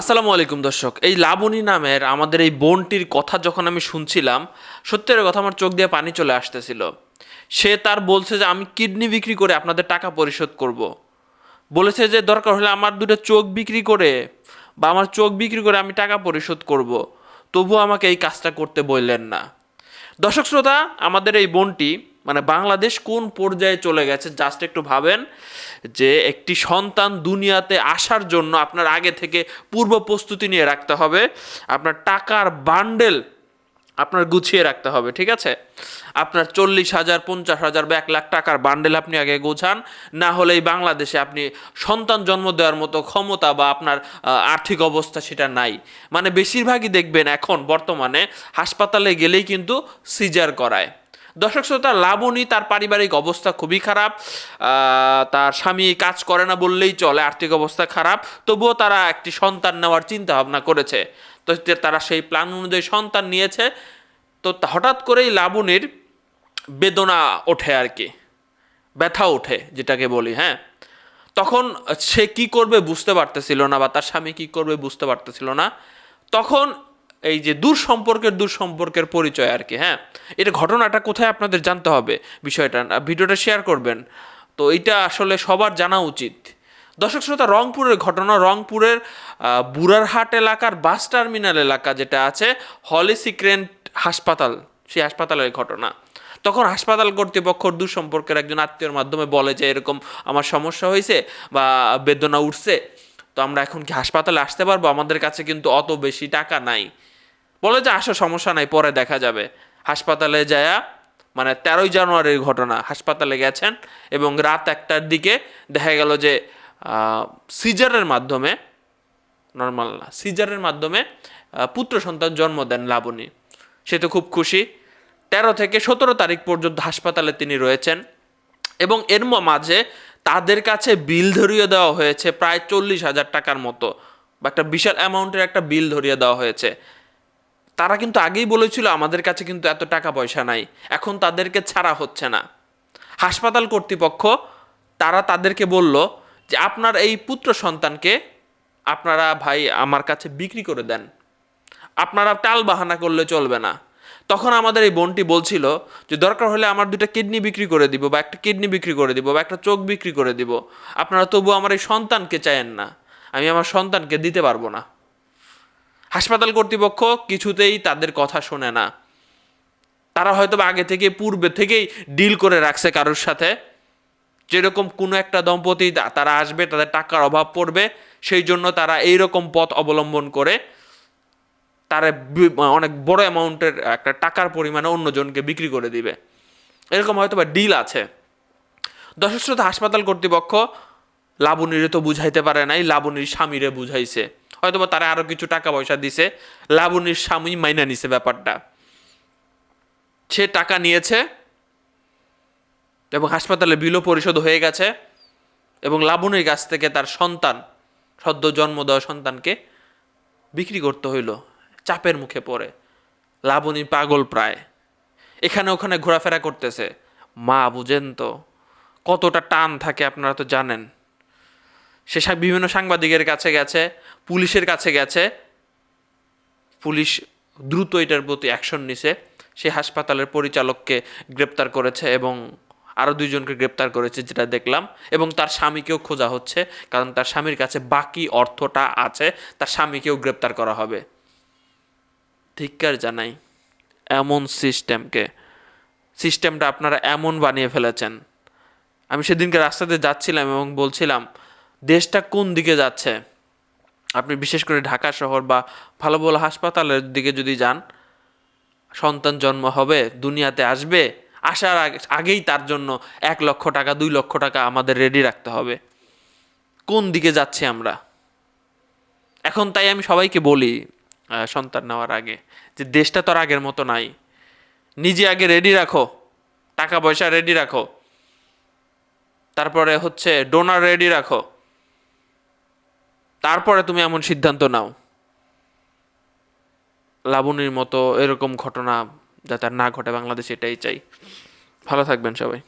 আসসালামু আলাইকুম দর্শক, এই লাবণী নামের আমাদের এই বোনটির কথা যখন আমি শুনছিলাম সত্যের কথা আমার চোখ দিয়ে পানি চলে আসতেছিল সে তার বলছে যে, আমি কিডনি বিক্রি করে আপনাদের টাকা পরিশোধ করব। বলেছে যে, দরকার হলে আমার দুটো চোখ বিক্রি করে বা আমার চোখ বিক্রি করে আমি টাকা পরিশোধ করব। তবুও আমাকে এই কাজটা করতে বললেন না দর্শক শ্রোতা, আমাদের এই বোনটি মানে বাংলাদেশ কোন পর্যায়ে চলে গেছে? জাস্ট একটু ভাবেন যে একটি সন্তান দুনিয়াতে আসার জন্য আপনার আগে থেকে পূর্ব প্রস্তুতি নিয়ে রাখতে হবে। আপনার টাকার বান্ডেল আপনার গুছিয়ে রাখতে হবে, ঠিক আছে? আপনার চল্লিশ হাজার, পঞ্চাশ হাজার বা এক লাখ টাকার বান্ডেল আপনি আগে গোছান। না হলে এই বাংলাদেশে আপনি সন্তান জন্ম দেওয়ার মতো ক্ষমতা বা আপনার আর্থিক অবস্থা সেটা নাই। মানে বেশিরভাগই দেখবেন এখন বর্তমানে হাসপাতালে গেলেই কিন্তু সিজার করায়। দর্শক শ্রোতা, লাবণী তার পারিবারিক অবস্থা খুবই খারাপ। তার স্বামী কাজ করে না বললেই চলে, আর্থিক অবস্থা খারাপ। তবুও তারা একটি সন্তান নেওয়ার চিন্তা ভাবনা করেছে। তো তারা সেই প্ল্যান অনুযায়ী সন্তান নিয়েছে তো হঠাৎ করেই লাবণীর বেদনা ওঠে আর কি। ব্যথা ওঠে, যেটাকে বলি হ্যাঁ। তখন সে কি করবে বুঝতে পারতেছিল না বা তার স্বামী কি করবে বুঝতে পারতেছিল না। তখন এই যে দূর সম্পর্কের দূর সম্পর্কের পরিচয় আর কি হ্যাঁ? এটা ঘটনাটা কোথায় আপনাদের জানতে হবে বিষয়টা? ভিডিওটা শেয়ার করবেন। তো এইটা আসলে সবার জানা উচিত। দর্শক শ্রোতা, রংপুরের ঘটনা, রংপুরের বুড়ারহাট এলাকার বাস টার্মিনাল এলাকা যেটা আছে, হলি সিক্রেন্ট হাসপাতাল, সেই হাসপাতালের ঘটনা। তখন হাসপাতাল কর্তৃপক্ষ দূর সম্পর্কের একজন আত্মীয়র মাধ্যমে বলে যে, এরকম আমার সমস্যা হয়েছে বা বেদনা উঠছে। তো আমরা এখন কি হাসপাতালে আসতে পারব? আমাদের কাছে কিন্তু অত বেশি টাকা নাই। বলে যে আসো, সমস্যা নাই, পরে দেখা যাবে। হাসপাতালে যায়া মানে তেরোই জানুয়ারির ঘটনা, হাসপাতালে গেছেন এবং রাত একটার দিকে দেখা গেল যে সিজারের মাধ্যমে নর্মাল না, সিজারের মাধ্যমে পুত্র সন্তান জন্ম দেন লাবণী। সে তো খুব খুশি। তেরো থেকে সতেরো তারিখ পর্যন্ত হাসপাতালে তিনি রয়েছেন এবং এর মাঝে তাদের কাছে বিল ধরিয়ে দেওয়া হয়েছে প্রায় চল্লিশ হাজার টাকার মতো। বা একটা বিশাল অ্যামাউন্টের একটা বিল ধরিয়ে দেওয়া হয়েছে। তারা কিন্তু আগেই বলেছিল আমাদের কাছে কিন্তু এত টাকা পয়সা নাই। এখন তাদেরকে ছাড়া হচ্ছে না। হাসপাতাল কর্তৃপক্ষ, তারা তাদেরকে বলল যে, আপনার এই পুত্র সন্তানকে আপনারা ভাই আমার কাছে বিক্রি করে দেন। আপনারা টাল বাহানা করলে চলবে না। তখন আমাদের এই বোনটি বলছিল যে, দরকার হলে আমার দুটা কিডনি বিক্রি করে দিব বা একটা কিডনি বিক্রি করে দিব বা একটা চোখ বিক্রি করে দিব। আপনারা তবু আমার এই সন্তানকে চায়েন না। আমি আমার সন্তানকে দিতে পারব না। হাসপাতাল কর্তৃপক্ষ কিছুতেই তাদের কথা শোনে না। তারা হয়তো আগে থেকে, পূর্বে থেকেই ডিল করে রাখছে কারোর সাথে। যেরকম কোনো একটা দম্পতি তারা আসবে, তাদের টাকার অভাব পড়বে, সেই জন্য তারা এই রকম পথ অবলম্বন করে তারা অনেক বড় অ্যামাউন্টের একটা টাকার পরিমাণে অন্যজনকে বিক্রি করে দিবে। এরকম হয়তো বা ডিল আছে। দর্শক হাসপাতাল কর্তৃপক্ষ লাবণীরে তো বুঝাইতে পারে নাই, লাবণীর স্বামীরে বুঝাইছে। হয়তো বা তারা আরও কিছু টাকা পয়সা দিছে, লাবণীর স্বামী মাইনা নিছে ব্যাপারটা। সে টাকা নিয়েছে এবং হাসপাতালে বিলও পরিশোধ হয়ে গেছে এবং লাবণীর কাছ থেকে তার সন্তান, সদ্য জন্ম দেওয়া সন্তানকে বিক্রি করতে হইল। চাপের মুখে পড়ে। লাবণী পাগল প্রায়। এখানে ওখানে ঘোরাফেরা করতেছে। মা, বুঝেন তো, কতটা টান থাকে আপনারা তো জানেন। সে বিভিন্ন সাংবাদিকের কাছে গেছে, পুলিশের কাছে গেছে। পুলিশ দ্রুত এটার প্রতি অ্যাকশন নিছে। সে হাসপাতালের পরিচালককে গ্রেপ্তার করেছে এবং আরও দুইজনকে গ্রেপ্তার করেছে যেটা দেখলাম। এবং তার স্বামীকেও খোঁজা হচ্ছে, কারণ তার স্বামীর কাছে বাকি অর্থটা আছে, তার স্বামীকেও গ্রেপ্তার করা হবে। ধিক্কার জানাই এমন সিস্টেমকে। সিস্টেমটা আপনারা এমন বানিয়ে ফেলেছেন। আমি সেদিনকে রাস্তাতে যাচ্ছিলাম এবং বলছিলাম, দেশটা কোন দিকে যাচ্ছে? আপনি বিশেষ করে ঢাকা শহর বা ভালো ভালো হাসপাতালের দিকে যদি যান, সন্তান জন্ম হবে, দুনিয়াতে আসবে, আসার আগে- আগেই তার জন্য এক লক্ষ টাকা, দুই লক্ষ টাকা আমাদের রেডি রাখতে হবে। কোন দিকে যাচ্ছি আমরা? এখন তাই আমি সবাইকে বলি সন্তান নেওয়ার আগে, যে দেশটা তো আর আগের মতো নাই। নিজে আগে রেডি রাখো, টাকা পয়সা রেডি রাখো। তারপরে হচ্ছে ডোনার রেডি রাখো। তারপরে তুমি এমন সিদ্ধান্ত নাও। লাবণীর মতো এরকম ঘটনা যাতে না ঘটে, বাংলাদেশে এটাই চাই। ভালো থাকবেন সবাই।